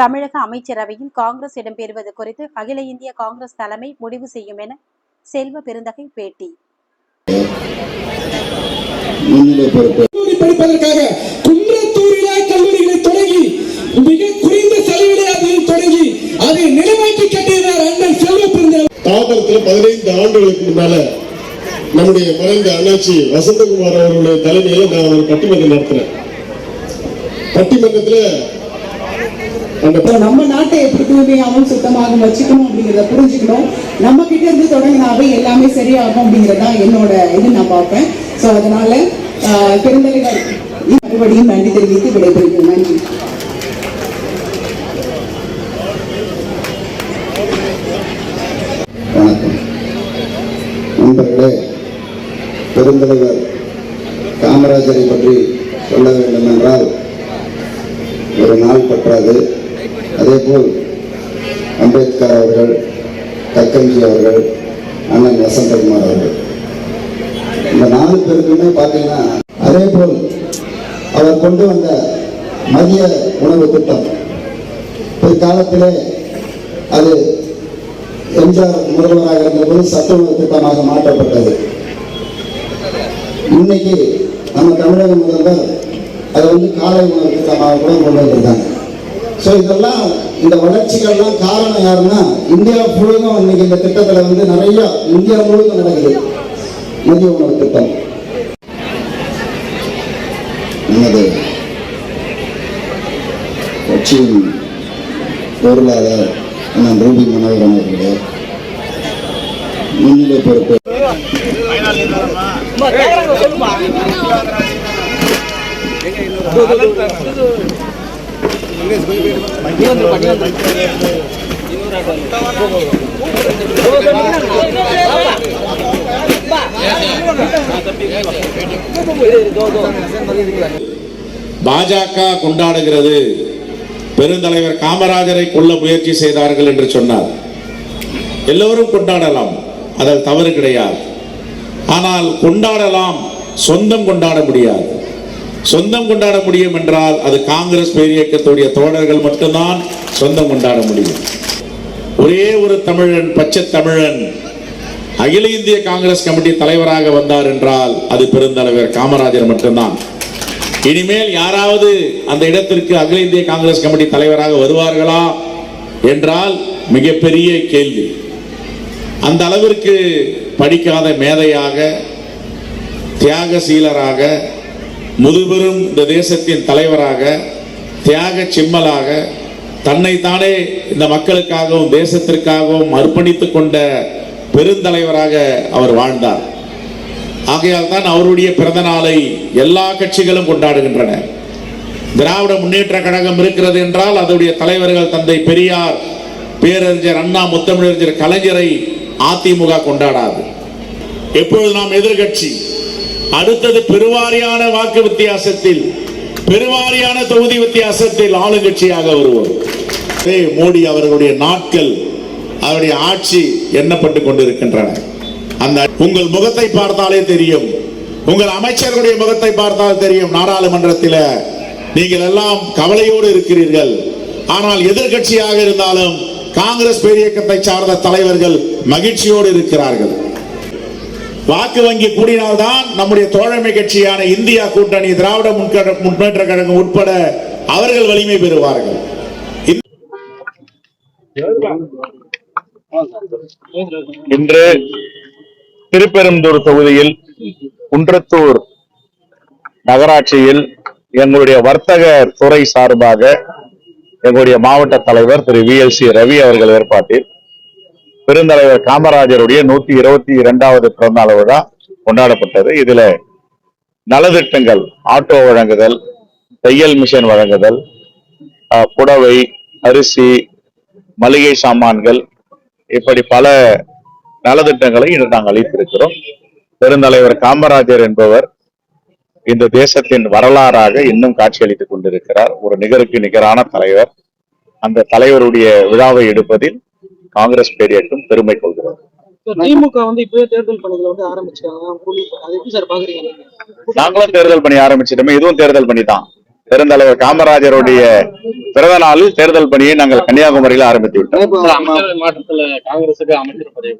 தமிழக அமைச்சரவையில் காங்கிரஸ் இடம்பெறுவது குறித்து அகில இந்திய காங்கிரஸ் தலைமை முடிவு செய்யும் என செல்வ பெருந்தகை பேட்டி. படிப்பதற்காக குன்றத்தூரிலே கல்லூரிகளை தொடங்கி மிக குறைந்த செலவிலே அதில் தொடங்கி அதை நிலைமைக்கு கட்டியவர் அண்ணன் செல்வ பெருந்தேவன் தாம்பரத்தில் பதினைந்து ஆண்டுகளுக்கு முன்னால நம்முடைய மறைந்த அண்ணாச்சி வசந்தகுமார் அவர்களுடைய தலைமையில நான் ஒரு பட்டிமன்றம் நடத்தினேன். பட்டிமன்றத்துல இப்போ நம்ம நாட்டை எப்படி தூய்மையாகவும் சுத்தமாகவும் வச்சுக்கணும் அப்படிங்கிறத புரிஞ்சுக்கணும். நம்ம கிட்ட இருந்து தொடங்கினாவே எல்லாமே சரியாகும் அப்படிங்கிறது தான் என்னோட இது நான் பார்ப்பேன். ஸோ அதனால பெருந்தலைகள் மறுபடியும் நன்றி தெரிவித்து விடைபெறுகிறேன். நன்றி. வணக்கம். நண்பர்களே பெருந்தலைவர் காமராஜரை பற்றி சொல்ல வேண்டும் என்றால் ஒரு நாள் பற்றாது. அதேபோல் அம்பேத்கர் அவர்கள் கக்கன்ஜி அவர்கள் அண்ணன் வசந்தகுமார் அவர்கள். இந்த நாலு பேருக்குமே பார்த்தீங்கன்னா அதே போல் அவர் கொண்டு வந்த மதிய உணவு திட்டம். பிற்காலத்திலே அது எம்ஜிஆர் முதல்வராக இருந்தபோது சத்துணவு திட்டமாக மாற்றப்பட்டது. இன்னைக்கு நம்ம தமிழக முதல்வர் அதை வந்து காலை உணவு திட்டமாக கூட கொண்டு வந்திருக்காங்க. ஸோ இதெல்லாம் இந்த வளர்ச்சிகள்லாம் காரணம் யாருன்னா இந்தியா முழுவதும் இன்னைக்கு இந்த திட்டத்தில் வந்து நிறைய இந்தியா முழுவதும் நடக்குது. மதிய உணவு திட்டம். நமது கட்சியின் பொருளாளர் அண்ணன் ரூபி மனோகரன் அவர்களே. முன்னிலை பொறுப்பு. பாஜக கொண்டாடுகிறது. பெருந்தலைவர் காமராஜரை கொல்ல முயற்சி செய்தார்கள் என்று சொன்னார். எல்லோரும் கொண்டாடலாம். அதில் தவறு கிடையாது. ஆனால் கொண்டாடலாம் சொந்தம் கொண்டாட முடியாது. சொந்தம் கொண்டாட முடியும் என்றால் அது காங்கிரஸ் பேரியக்கத்துடைய தோழர்கள் மட்டும்தான் சொந்தம் கொண்டாட முடியும். ஒரே ஒரு தமிழன் பச்சை தமிழன் அகில இந்திய காங்கிரஸ் கமிட்டி தலைவராக வந்தார் என்றால் அது பெருந்தலைவர் காமராஜர் மட்டும்தான். இனிமேல் யாராவது அந்த இடத்திற்கு அகில இந்திய காங்கிரஸ் கமிட்டி தலைவராக வருவார்களா என்றால் மிகப்பெரிய கேள்வி. அந்த அளவிற்கு படிக்காத மேதையாக தியாகசீலராக முதுபெரும் இந்த தேசத்தின் தலைவராக தியாக சிம்மலாக தன்னைத்தானே இந்த மக்களுக்காகவும் தேசத்திற்காகவும் அர்ப்பணித்துக் கொண்ட பெருந்தலைவராக அவர் வாழ்ந்தார். ஆகையால் தான் அவருடைய பிறந்த நாளை எல்லா கட்சிகளும் கொண்டாடுகின்றன. திராவிட முன்னேற்ற கழகம் இருக்கிறது என்றால் அதனுடைய தலைவர்கள் தந்தை பெரியார் பேரறிஞர் அண்ணா முத்தமிழறிஞர் கலைஞரை அதிமுக கொண்டாடாது. எப்பொழுது நாம் எதிர்கட்சி அடுத்தது பெருவாரியான வாக்கு வித்தியாசத்தில் பெருவாரியான தொகுதி வித்தியாசத்தில் ஆளுங்கட்சியாக வருவோம். மோடி அவர்களுடைய நாட்கள் அவருடைய ஆட்சி எண்ணப்பட்டு கொண்டிருக்கின்றன. அந்த உங்கள் முகத்தை பார்த்தாலே தெரியும். உங்கள் அமைச்சர்களுடைய முகத்தை பார்த்தால் தெரியும். நாடாளுமன்றத்தில் நீங்கள் எல்லாம் கவலையோடு இருக்கிறீர்கள். ஆனால் எதிர்க்கட்சியாக இருந்தாலும் காங்கிரஸ் பேரியக்கத்தை சார்ந்த தலைவர்கள் மகிழ்ச்சியோடு இருக்கிறார்கள். வாக்கு வங்கி கூடினால்தான் நம்முடைய தோழமை கட்சியான இந்தியா கூட்டணி திராவிட முன்னேற்ற கழகம் உட்பட அவர்கள் வலிமை பெறுவார்கள். இன்று திருப்பெரும்புதூர் தொகுதியில் குன்றத்தூர் நகராட்சியில் எங்களுடைய வர்த்தக துறை சார்பாக எங்களுடைய மாவட்ட தலைவர் Thiru V L C Ravi அவர்கள் ஏற்பாட்டில் பெருந்தலைவர் காமராஜருடைய நூத்தி இருபத்தி இரண்டாவது பிறந்தநாள் விழா கொண்டாடப்பட்டது. இதுல நலத்திட்டங்கள் ஆட்டோ வழங்குதல் தையல் மிஷின் வழங்குதல் புடவை அரிசி மளிகை சாமான்கள் இப்படி பல நலத்திட்டங்களை இன்று நாங்கள் அளித்திருக்கிறோம். பெருந்தலைவர் காமராஜர் என்பவர் இந்த தேசத்தின் வரலாறாக இன்னும் காட்சியளித்துக் கொண்டிருக்கிறார். ஒரு நிகருக்கு நிகரான தலைவர். அந்த தலைவருடைய விழாவை எடுப்பதில் காங்கிரஸ் பேரியக்கம் பெருமை கொள்கிறது. திமுக வந்து இப்பவே தேர்தல் பணிகளை வந்து ஆரம்பிச்சிட்டாங்க கூலி அது எப்படி சார் பாக்குறீங்க? நீங்க? நாங்களும் தேர்தல் பணி ஆரம்பிச்சிட்டோமே இதுவும் தேர்தல் பணி தான். பெருந்தலைவர் காமராஜருடைய பிறந்த நாளில் தேர்தல் பணியை நாங்கள் கன்னியாகுமரியில் ஆரம்பித்து விட்டோம். மாற்றத்துல காங்கிரசுக்கு அமைச்சர் பதவி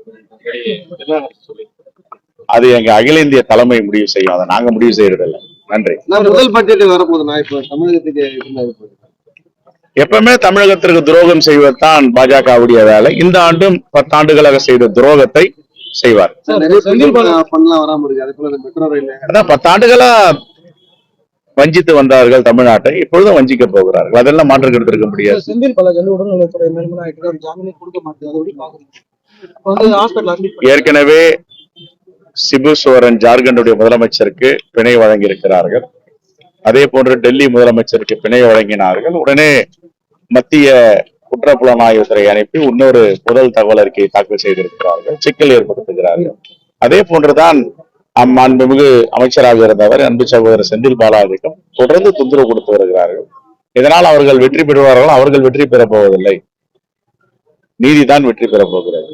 அது எங்க அகில இந்திய தலைமை முடிவு செய்யும். அதை நாங்க முடிவு செய்யறதில்ல. நன்றி. நான் முதல் பட்ஜெட் வரப்போகுதுண்ணா இப்போ தமிழகத்துக்கு எப்பவுமே தமிழகத்திற்கு துரோகம் செய்வதுதான் பாஜகவுடைய வேலை. இந்த ஆண்டும் பத்தாண்டுகளாக செய்த துரோகத்தை செய்வார். அதான் பத்தாண்டுகளா வஞ்சித்து வந்தார்கள் தமிழ்நாட்டை. இப்பொழுதும் வஞ்சிக்க போகிறார்கள். அதெல்லாம் மாற்று கருத்து இருக்க முடியாது. ஏற்கனவே சிபு சோரன் ஜார்க்கண்டுடைய முதலமைச்சருக்கு பிணை வழங்கி இருக்கிறார்கள் அதே போன்று டெல்லி முதலமைச்சருக்கு பிணை வழங்கினார்கள். உடனே மத்திய குற்றப்புலனாய்வுத்துறை அனுப்பி இன்னொரு முதல் தகவல் அறிக்கையை தாக்கல் செய்திருக்கிறார்கள். சிக்கல் ஏற்படுத்துகிறார்கள். அதே போன்றுதான் அம் அன்புமிகு அமைச்சராக இருந்தவர் அன்பு சகோதரர் செந்தில் பாலாஜிக்கும் தொடர்ந்து தொந்தரவு கொடுத்து வருகிறார்கள். இதனால் அவர்கள் வெற்றி பெறுவார்கள்? அவர்கள் வெற்றி பெறப்போவதில்லை நீதிதான் வெற்றி பெறப் போகிறது.